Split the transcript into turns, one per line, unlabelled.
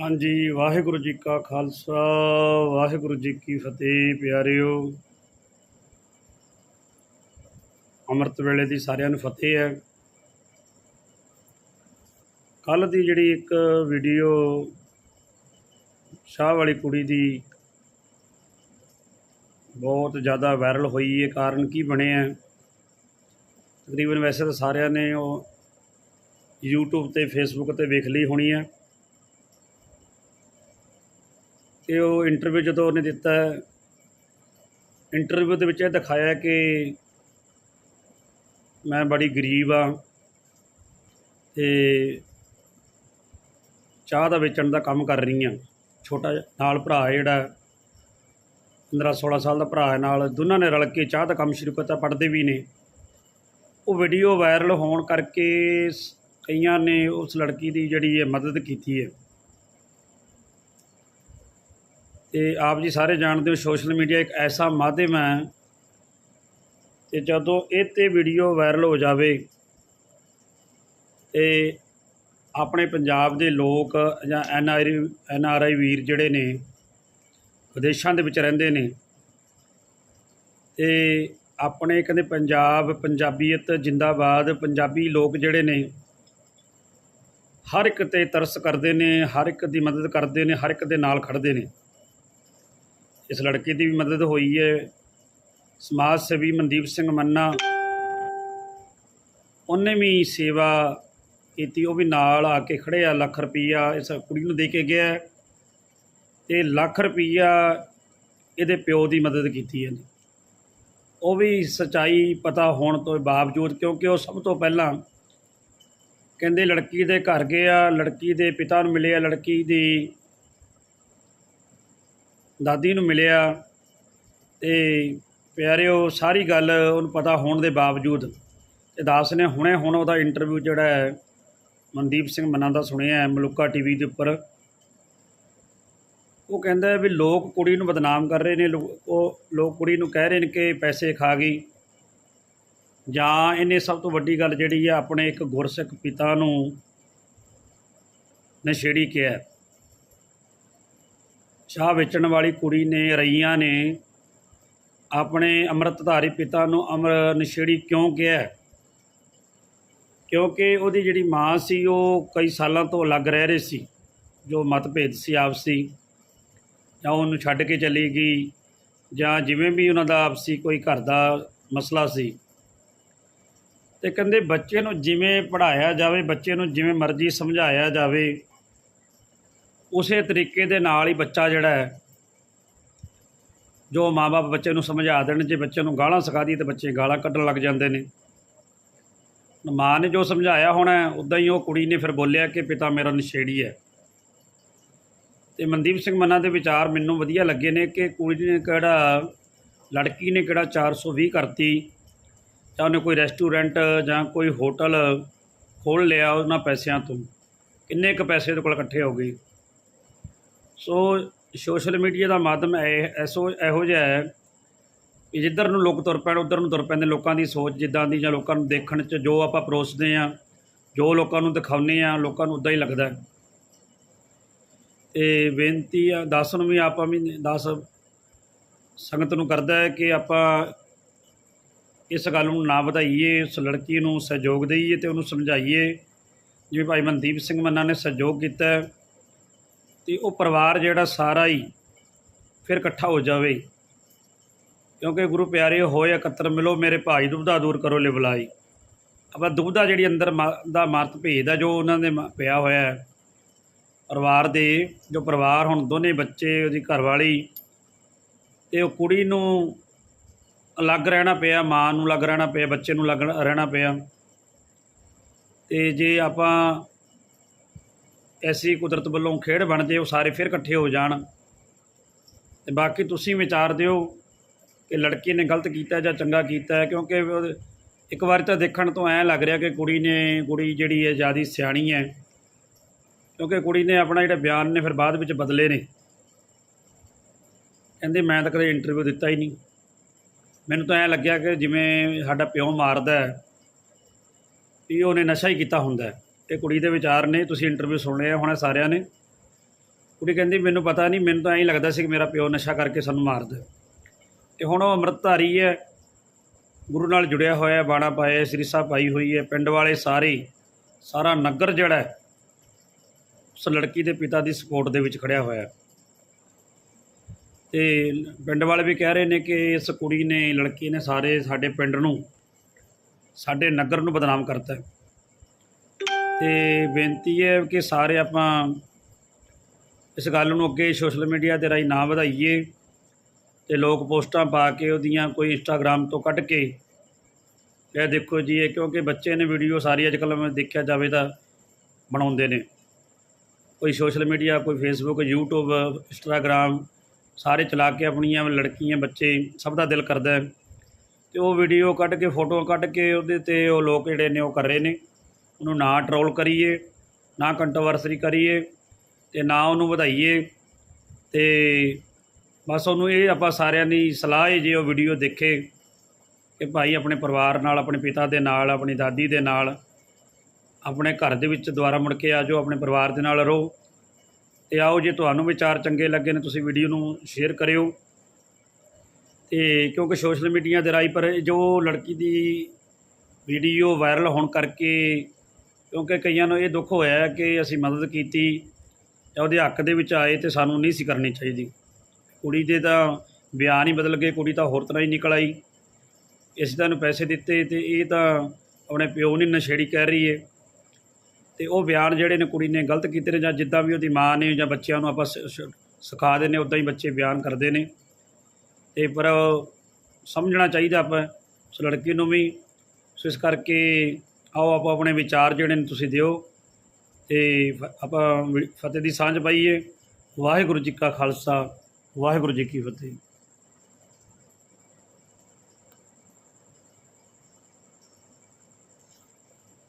ਹਾਂਜੀ, ਵਾਹਿਗੁਰੂ ਜੀ ਕਾ ਖਾਲਸਾ, ਵਾਹਿਗੁਰੂ ਜੀ ਕੀ ਫਤਿਹ ਪਿਆਰਿਓ। ਅੰਮ੍ਰਿਤ ਵੇਲੇ ਦੀ ਸਾਰਿਆਂ ਨੂੰ ਫਤਿਹ ਹੈ। ਕੱਲ ਦੀ ਜਿਹੜੀ ਇੱਕ ਵੀਡੀਓ ਸ਼ਾਹ ਵਾਲੀ ਕੁੜੀ ਦੀ ਬਹੁਤ ਜ਼ਿਆਦਾ ਵਾਇਰਲ ਹੋਈ ਹੈ, ਕਾਰਨ ਕੀ ਬਣਿਆ ਤਕਰੀਬਨ ਵੈਸੇ ਤਾਂ ਸਾਰਿਆਂ ਨੇ ਉਹ YouTube ਤੇ Facebook ਤੇ ਵੇਖ ਲਈ ਹੋਣੀ ਹੈ। ਕਿ ਉਹ ਇੰਟਰਵਿਊ ਜਦੋਂ ਉਹਨੇ ਦਿੱਤਾ ਇੰਟਰਵਿਊ ਦੇ ਵਿੱਚ ਇਹ ਦਿਖਾਇਆ ਕਿ ਮੈਂ ਬੜੀ ਗਰੀਬ ਆ ਤੇ ਚਾਹ ਦਾ ਵੇਚਣ ਦਾ ਕੰਮ ਕਰ ਰਹੀ ਹਾਂ। ਛੋਟਾ ਜਿਹਾ ਨਾਲ ਭਰਾ ਜਿਹੜਾ 15 16 ਸਾਲ ਦਾ ਭਰਾ ਹੈ ਨਾਲ, ਦੋਨਾਂ ਨੇ ਰਲ ਕੇ ਚਾਹ ਦਾ ਕੰਮ ਸ਼ੁਰੂ ਕੀਤਾ, ਪੜ੍ਹਦੇ ਵੀ ਨੇ। ਉਹ ਵੀਡੀਓ ਵਾਇਰਲ ਹੋਣ ਕਰਕੇ ਕਈਆਂ ਨੇ ਉਸ ਲੜਕੀ ਦੀ ਜਿਹੜੀ ਹੈ ਮਦਦ ਕੀਤੀ ਹੈ। ਤੇ ਆਪ ਜੀ ਸਾਰੇ ਜਾਣਦੇ ਹੋ ਸੋਸ਼ਲ ਮੀਡੀਆ ਇੱਕ ਐਸਾ ਮਾਧਿਅਮ ਹੈ ਕਿ ਜਦੋਂ ਇਹ 'ਤੇ ਵੀਡੀਓ ਵਾਇਰਲ ਹੋ ਜਾਵੇ ਤੇ ਆਪਣੇ ਪੰਜਾਬ ਦੇ ਲੋਕ ਜਾਂ N R N R I ਵੀਰ ਜਿਹੜੇ ਨੇ, ਵਿਦੇਸ਼ਾਂ ਦੇ ਵਿੱਚ ਰਹਿੰਦੇ ਨੇ, ਤੇ ਆਪਣੇ ਕਹਿੰਦੇ ਪੰਜਾਬ, ਪੰਜਾਬੀਅਤ ਜਿੰਦਾਬਾਦ, ਪੰਜਾਬੀ ਲੋਕ ਜਿਹੜੇ ਨੇ, ਹਰ ਇੱਕ ਤੇ ਤਰਸ ਕਰਦੇ ਨੇ, ਹਰ ਇੱਕ ਦੀ ਮਦਦ ਕਰਦੇ ਨੇ, ਹਰ ਇੱਕ ਦੇ ਨਾਲ ਖੜਦੇ ਨੇ। ਇਸ ਲੜਕੇ ਦੀ ਵੀ ਮਦਦ ਹੋਈ ਹੈ। ਸਮਾਜ ਸੇਵੀ ਮਨਦੀਪ ਸਿੰਘ ਮੰਨਾ, ਉਹਨੇ ਵੀ ਸੇਵਾ ਕੀਤੀ, ਉਹ ਵੀ ਨਾਲ ਆ ਕੇ ਖੜੇ ਆ, ਲੱਖ ਰੁਪਈਆ ਇਸ ਕੁੜੀ ਨੂੰ ਦੇ ਕੇ ਗਿਆ ਹੈ ਤੇ ਲੱਖ ਰੁਪਈਆ ਇਹਦੇ ਪਿਓ ਦੀ ਮਦਦ ਕੀਤੀ ਹੈ ਉਹ ਵੀ ਸਚਾਈ ਪਤਾ ਹੋਣ ਤੋਂ ਬਾਵਜੂਦ ਕਿਉਂਕਿ ਉਹ ਸਭ ਤੋਂ ਪਹਿਲਾਂ ਕਹਿੰਦੇ ਲੜਕੀ ਦੇ ਘਰ ਗਿਆ, ਲੜਕੀ ਦੇ ਪਿਤਾ ਨੂੰ ਮਿਲਿਆ, ਲੜਕੀ ਦੀ ਦਾਦੀ ਨੂੰ ਮਿਲਿਆ ਤੇ ਪਿਆਰਿਓ, ਸਾਰੀ ਗੱਲ ਉਹਨੂੰ ਪਤਾ ਹੋਣ ਦੇ ਬਾਵਜੂਦ ਤੇ ਦਾਸ ਨੇ ਹੁਣੇ ਹੁਣ ਉਹਦਾ ਇੰਟਰਵਿਊ ਜਿਹੜਾ ਹੈ, ਮਨਦੀਪ ਸਿੰਘ ਮੰਨਾ ਦਾ ਸੁਣਿਆ ਹੈ, ਮਲੂਕਾ ਟੀਵੀ ਦੇ ਉੱਪਰ। ਉਹ ਕਹਿੰਦਾ ਹੈ ਵੀ ਲੋਕ ਕੁੜੀ ਨੂੰ ਬਦਨਾਮ ਕਰ ਰਹੇ ਨੇ ਲੋ- ਉਹ ਲੋਕ ਕੁੜੀ ਨੂੰ ਕਹਿ ਰਹੇ ਨੇ ਕਿ ਪੈਸੇ ਖਾ ਗਈ। ਜਾਂ ਇਹਨੇ ਸਭ ਤੋਂ ਵੱਡੀ ਗੱਲ ਜਿਹੜੀ ਹੈ ਆਪਣੇ ਇੱਕ ਗੁਰਸਿੱਖ ਪਿਤਾ ਨੂੰ ਨਸ਼ੇੜੀ ਕਿਹਾ ਸ਼ਾਹ ਵੇਚਣ ਵਾਲੀ ਕੁੜੀ ਨੇ, ਰਈਆਂ ਨੇ ਆਪਣੇ ਅੰਮ੍ਰਿਤਧਾਰੀ ਪਿਤਾ ਨੂੰ ਅਮਰ ਨਸ਼ੇੜੀ ਕਿਉਂ ਕਿਹਾ? ਕਿਉਂਕਿ ਉਹਦੀ ਜਿਹੜੀ ਮਾਂ ਸੀ, ਉਹ ਕਈ ਸਾਲਾਂ ਤੋਂ ਅਲੱਗ ਰਹਿ ਰਹੀ ਸੀ, ਜੋ ਮਤਭੇਦ ਸੀ ਆਪਸੀ ਜਾਂ ਉਹਨੂੰ ਛੱਡ ਕੇ ਚਲੀ ਗਈ, ਜਾਂ ਜਿਵੇਂ ਵੀ ਉਹਨਾਂ ਦਾ ਆਪਸੀ ਕੋਈ ਘਰ ਦਾ ਮਸਲਾ ਸੀ। ਤੇ ਕਹਿੰਦੇ ਬੱਚੇ ਨੂੰ ਜਿਵੇਂ ਪੜ੍ਹਾਇਆ ਜਾਵੇ, ਬੱਚੇ ਨੂੰ ਜਿਵੇਂ ਮਰਜ਼ੀ ਸਮਝਾਇਆ ਜਾਵੇ ਉਸੇ ਤਰੀਕੇ ਦੇ ਨਾਲ ਹੀ ਬੱਚਾ ਜਿਹੜਾ ਹੈ, ਜੋ ਮਾਪੇ ਬੱਚੇ ਨੂੰ ਸਮਝਾ ਦੇਣ, ਜੇ ਬੱਚੇ ਨੂੰ ਗਾਲਾਂ ਸਿਖਾ ਦੀ ਤੇ ਬੱਚੇ ਗਾਲਾਂ ਕੱਢਣ ਲੱਗ ਜਾਂਦੇ ਨੇ। ਮਾਂ ਨੇ ਜੋ ਸਮਝਾਇਆ ਹੋਣਾ ਉਦਾਂ ਹੀ ਉਹ ਕੁੜੀ ਨੇ ਫਿਰ ਬੋਲਿਆ ਕਿ ਪਿਤਾ ਮੇਰਾ ਨਸ਼ੇੜੀ ਹੈ। ਤੇ ਮਨਦੀਪ ਸਿੰਘ ਮੰਨਾ ਦੇ ਵਿਚਾਰ ਮੈਨੂੰ ਵਧੀਆ ਲੱਗੇ ਨੇ ਕਿ ਕੁੜੀ ਨੇ ਕਿਹੜਾ, ਲੜਕੀ ਨੇ ਕਿਹੜਾ 420 ਕਰਤੀ, ਜਾਂ ਉਹਨੇ ਕੋਈ ਰੈਸਟੋਰੈਂਟ ਜਾਂ ਕੋਈ ਹੋਟਲ ਖੋਲ ਲਿਆ ਉਹਨਾਂ ਪੈਸਿਆਂ ਤੋਂ। ਕਿੰਨੇ ਕੁ ਪੈਸੇ ਉਹਦੇ ਕੋਲ ਇਕੱਠੇ ਹੋ ਗਏ? ਸੋ ਸੋਸ਼ਲ ਮੀਡੀਆ ਦਾ ਮਾਧਿਅਮ ਇਹ ਐਸੋ ਇਹੋ ਜਿਹਾ ਹੈ ਕਿ ਜਿੱਧਰ ਨੂੰ ਲੋਕ ਤੁਰ ਪੈਣ, ਉੱਧਰ ਨੂੰ ਤੁਰ ਪੈਂਦੇ ਲੋਕਾਂ ਦੀ ਸੋਚ ਜਿੱਦਾਂ ਦੀ ਜਾਂ ਲੋਕਾਂ ਨੂੰ ਦੇਖਣ 'ਚ ਜੋ ਆਪਾਂ ਪਰੋਸਦੇ ਆ ਜੋ ਲੋਕਾਂ ਨੂੰ ਦਿਖਾਉਂਦੇ ਆ ਲੋਕਾਂ ਨੂੰ ਉਦਾਂ ਹੀ ਲੱਗਦਾ ਹੈ। ਤੇ ਬੇਨਤੀ ਆ, ਦਾਸ ਨੂੰ ਵੀ ਆਪਾਂ ਵੀ ਦਾਸ ਸੰਗਤ ਨੂੰ ਕਰਦਾ ਹੈ ਕਿ ਆਪਾਂ ਇਸ ਗੱਲ ਨੂੰ ਨਾ ਵਧਾਈਏ, ਉਸ ਲੜਕੀ ਨੂੰ ਸਹਿਯੋਗ ਦੇਈਏ ਤੇ ਉਹਨੂੰ ਸਮਝਾਈਏ ਜਿਵੇਂ ਭਾਈ ਮਨਦੀਪ ਸਿੰਘ ਮੰਨਾ ਨੇ ਸਹਿਯੋਗ ਕੀਤਾ ਹੈ ਤੇ ਉਹ ਪਰਿਵਾਰ ਜਿਹੜਾ ਸਾਰਾ ਹੀ ਫਿਰ ਇਕੱਠਾ ਹੋ ਜਾਵੇ। ਕਿਉਂਕਿ ਗੁਰੂ ਪਿਆਰੇ ਹੋਏ ਇਕੱਤਰ, ਮਿਲੋ ਮੇਰੇ ਭਾਈ, ਦੁਬਧਾ ਦੂਰ ਕਰੋ ਲੈ ਬੁਲਾਈ ਆਪਾਂ ਦੁਬਦਾ ਜਿਹੜੀ ਅੰਦਰ ਮ- ਦਾ ਮਤ ਭੇਦ ਹੈ ਜੋ ਉਹਨਾਂ ਦੇ ਮ- ਪਿਆ ਹੋਇਆ ਹੈ। ਪਰਿਵਾਰ ਦੇ, ਜੋ ਪਰਿਵਾਰ ਹੁਣ ਦੋਨੇ ਬੱਚੇ, ਉਹਦੀ ਘਰਵਾਲੀ, ਤੇ ਉਹ ਕੁੜੀ ਨੂੰ ਅਲੱਗ ਰਹਿਣਾ ਪਿਆ, ਮਾਂ ਨੂੰ ਅਲੱਗ ਰਹਿਣਾ ਪਿਆ, ਬੱਚੇ ਨੂੰ ਅਲੱਗ ਰਹਿਣਾ ਪਿਆ। ਤੇ ਜੇ ਆਪਾਂ ਐਸੀ ਕੁਦਰਤ ਵੱਲੋਂ ਖੇਡ ਬਣ ਜੇ ਉਹ ਸਾਰੇ ਫਿਰ ਇਕੱਠੇ ਹੋ ਜਾਣ। ਤੇ ਬਾਕੀ ਤੁਸੀਂ ਵਿਚਾਰ ਦਿਓ ਕਿ ਲੜਕੀ ਨੇ ਗਲਤ ਕੀਤਾ ਜਾਂ ਚੰਗਾ ਕੀਤਾ ਕਿਉਂਕਿ ਇੱਕ ਵਾਰ ਤਾਂ ਦੇਖਣ ਤੋਂ ਐਂ ਲੱਗ ਰਿਹਾ ਕਿ ਕੁੜੀ ਨੇ, ਕੁੜੀ ਜਿਹੜੀ ਹੈ ਜ਼ਿਆਦਾ ਸਿਆਣੀ ਹੈ। ਕਿਉਂਕਿ ਕੁੜੀ ਨੇ ਆਪਣਾ ਜਿਹੜਾ ਬਿਆਨ ਨੇ ਫਿਰ ਬਾਅਦ ਵਿੱਚ ਬਦਲੇ ਨੇ। ਕਹਿੰਦੇ, ਮੈਂ ਤਾਂ ਕਦੇ ਇੰਟਰਵਿਊ ਦਿੱਤਾ ਹੀ ਨਹੀਂ। ਮੈਨੂੰ ਤਾਂ ਐਂ ਲੱਗਿਆ ਕਿ ਜਿਵੇਂ ਸਾਡਾ ਪਿਓ ਮਾਰਦਾ ਹੈ, ਵੀ ਉਹਨੇ ਨਸ਼ਾ ਹੀ ਕੀਤਾ ਹੁੰਦਾ ਹੈ। ਇਹ ਕੁੜੀ ਦੇ ਵਿਚਾਰ ਨੇ ਤੁਸੀਂ ਇੰਟਰਵਿਊ ਸੁਣਿਆ ਹੋਣਾ ਸਾਰਿਆਂ ਨੇ। ਕੁੜੀ ਕਹਿੰਦੀ ਮੈਨੂੰ ਪਤਾ ਨਹੀਂ ਮੈਨੂੰ ਤਾਂ ਐਂ ਲੱਗਦਾ ਸੀ ਕਿ ਮੇਰਾ ਪਿਓ ਨਸ਼ਾ ਕਰਕੇ ਸਾਨੂੰ ਮਾਰਦਾ ਤੇ ਹੁਣ ਉਹ ਅੰਮ੍ਰਿਤਧਾਰੀ ਹੈ ਗੁਰੂ ਨਾਲ ਜੁੜਿਆ ਹੋਇਆ ਬਾਣਾ ਪਾਇਆ ਹੈ, ਸ੍ਰੀ ਸਾਹਿਬ ਪਾਈ ਹੋਈ ਹੈ ਪਿੰਡ ਵਾਲੇ ਸਾਰੇ ਸਾਰਾ ਨਗਰ ਜਿਹੜਾ ਹੈ ਉਸ ਲੜਕੀ ਦੇ ਪਿਤਾ ਦੀ ਸਪੋਰਟ ਦੇ ਵਿੱਚ ਖੜਿਆ ਹੋਇਆ। ਹੈ ਤੇ ਪਿੰਡ ਵਾਲੇ ਵੀ ਕਹਿ ਰਹੇ ਨੇ ਕਿ ਇਸ ਕੁੜੀ ਨੇ ਲੜਕੀ ਨੇ ਸਾਰੇ ਸਾਡੇ ਪਿੰਡ ਨੂੰ ਸਾਡੇ ਨਗਰ ਨੂੰ ਬਦਨਾਮ ਕਰਤਾ ਤੇ ਬੇਨਤੀ ਹੈ ਕਿ ਸਾਰੇ ਆਪਾਂ ਇਸ ਗੱਲ ਨੂੰ ਅੱਗੇ ਸੋਸ਼ਲ ਮੀਡੀਆ ਦੇ ਰਾਹੀਂ ਨਾ ਵਧਾਈਏ ਤੇ ਲੋਕ ਪੋਸਟਾਂ ਪਾ ਕੇ ਉਹਦੀਆਂ ਕੋਈ ਇੰਸਟਾਗ੍ਰਾਮ ਤੋਂ ਕੱਢ ਕੇ, ਇਹ ਦੇਖੋ ਜੀ, ਇਹ ਕਿਉਂਕਿ ਬੱਚੇ ਨੇ ਵੀਡੀਓ ਸਾਰੀ ਅੱਜ ਕੱਲ੍ਹ ਮੈਂ ਦੇਖਿਆ ਜਾਵੇ ਤਾਂ ਬਣਾਉਂਦੇ ਨੇ। ਕੋਈ ਸੋਸ਼ਲ ਮੀਡੀਆ ਕੋਈ ਫੇਸਬੁੱਕ YouTube ਇੰਸਟਾਗ੍ਰਾਮ ਸਾਰੇ ਚਲਾ ਕੇ ਆਪਣੀਆਂ ਲੜਕੀਆਂ, ਬੱਚੇ, ਸਭ ਦਾ ਦਿਲ ਕਰਦਾ ਹੈ। ਤੇ ਉਹ ਵੀਡੀਓ ਕੱਢ ਕੇ ਫੋਟੋ ਕੱਢ ਕੇ ਉਹਦੇ ਤੇ ਉਹ ਲੋਕ ਜਿਹੜੇ ਨੇ ਉਹ ਕਰ ਰਹੇ ਨੇ। ਉਹਨੂੰ ਨਾ ਟਰੋਲ ਕਰੀਏ, ਨਾ ਕੰਟਰੋਵਰਸਰੀ ਕਰੀਏ ਤੇ ਨਾ ਉਹਨੂੰ ਵਧਾਈਏ ਤੇ ਬਸ ਉਹਨੂੰ ਇਹ ਆਪਾਂ ਸਾਰਿਆਂ ਦੀ ਸਲਾਹ ਹੈ ਜੇ ਉਹ ਵੀਡੀਓ ਦੇਖੇ ਕਿ ਭਾਈ ਆਪਣੇ ਪਰਿਵਾਰ ਨਾਲ, ਆਪਣੇ ਪਿਤਾ ਦੇ ਨਾਲ, ਆਪਣੀ ਦਾਦੀ ਦੇ ਨਾਲ, ਆਪਣੇ ਘਰ ਦੇ ਵਿੱਚ ਦੁਬਾਰਾ ਮੁੜ ਕੇ ਆ ਜਾਓ, ਆਪਣੇ ਪਰਿਵਾਰ ਦੇ ਨਾਲ ਰਹੋ ਤੇ ਆਓ ਜੇ ਤੁਹਾਨੂੰ ਵਿਚਾਰ ਚੰਗੇ ਲੱਗੇ ਨੇ ਤੁਸੀਂ ਵੀਡੀਓ ਨੂੰ ਸ਼ੇਅਰ ਕਰਿਓ ਤੇ ਕਿਉਂਕਿ ਸੋਸ਼ਲ ਮੀਡੀਆ ਦੇ ਰਾਹੀਂ ਪਰ ਜੋ ਲੜਕੀ ਦੀ ਵੀਡੀਓ ਵਾਇਰਲ ਹੋਣ ਕਰਕੇ ਕਿਉਂਕਿ ਕਈਆਂ ਨੂੰ ਇਹ ਦੁੱਖ ਹੋਇਆ ਕਿ ਅਸੀਂ ਮਦਦ ਕੀਤੀ ਜਾਂ ਉਹਦੇ ਹੱਕ ਦੇ ਵਿੱਚ ਆਏ ਤੇ ਸਾਨੂੰ ਨਹੀਂ ਸੀ ਕਰਨੀ ਚਾਹੀਦੀ। ਕੁੜੀ ਦੇ ਤਾਂ ਬਿਆਨ ਹੀ ਬਦਲ ਗਏ, ਕੁੜੀ ਤਾਂ ਹੋਰ ਤਰ੍ਹਾਂ ਹੀ ਨਿਕਲ ਆਈ। ਇਸ ਦਾ ਨੂੰ ਪੈਸੇ ਦਿੱਤੇ ਤੇ ਇਹ ਤਾਂ ਆਪਣੇ ਪਿਓ ਨੇ ਨਸ਼ੇੜੀ ਕਹਿ ਰਹੀ ਏ। ਤੇ ਉਹ ਬਿਆਨ ਜਿਹੜੇ ਨੇ ਕੁੜੀ ਨੇ ਗਲਤ ਕੀਤੇ ਨੇ ਜਾਂ ਜਿੱਦਾਂ ਵੀ ਉਹਦੀ ਮਾਂ ਨੇ ਜਾਂ ਬੱਚਿਆਂ ਨੂੰ ਆਪਾਂ ਸਿਖਾ ਦਿੰਦੇ ਉਦਾਂ ਹੀ ਬੱਚੇ ਬਿਆਨ ਕਰਦੇ ਨੇ। ਤੇ ਪਰ ਸਮਝਣਾ ਚਾਹੀਦਾ ਆਪਾਂ ਉਸ ਲੜਕੀ ਨੂੰ ਵੀ। ਸੋ ਇਸ ਕਰਕੇ ਆਓ ਆਪੋ ਆਪਣੇ ਵਿਚਾਰ ਜਿਹੜੇ ਨੇ ਤੁਸੀਂ ਦਿਓ। ਤੇ ਫ- ਆਪਾਂ ਵੀ- ਫਤਿਹ ਦੀ ਸਾਂਝ ਪਾਈਏ। ਵਾਹਿਗੁਰੂ ਜੀ ਕਾ ਖਾਲਸਾ, ਵਾਹਿਗੁਰੂ ਜੀ ਕੀ ਫਤਿਹ।